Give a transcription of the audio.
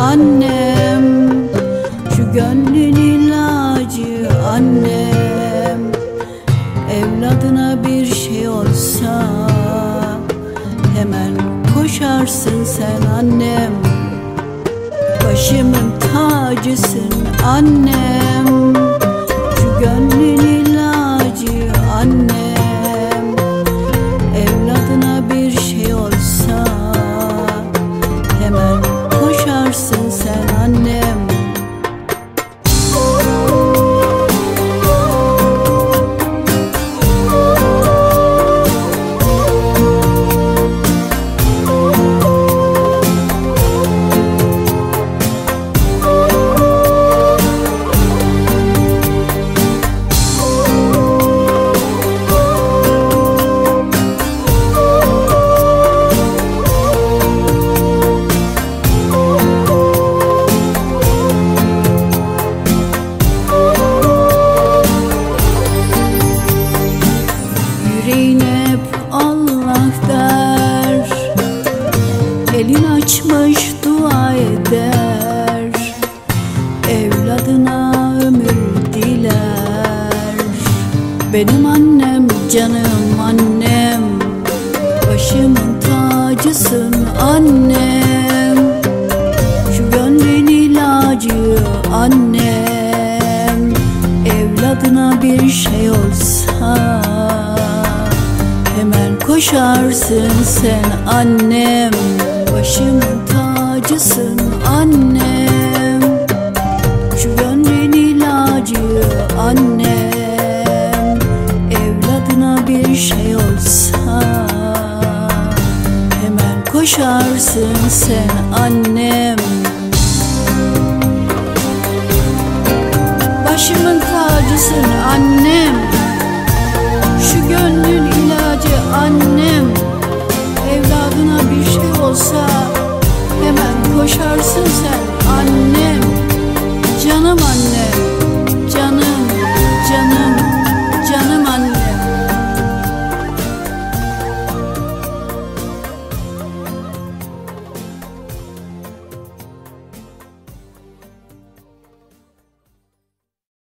annem. Şu gönlün ilacı annem. Evladına bir şey olsa Hemen koşarsın sen annem. Başımın tacısın annem. Şu gönlün açmış dua eder. Evladına ömür diler. Benim annem canım annem. Başımın tacısın annem. Şu gönlün ilacı annem. Evladına bir şey olsa koşarsın sen annem. Başımın tacısın annem. Şu gönlün ilacı annem. Evladına bir şey olsa Hemen koşarsın sen annem. Başımın tacısın annem.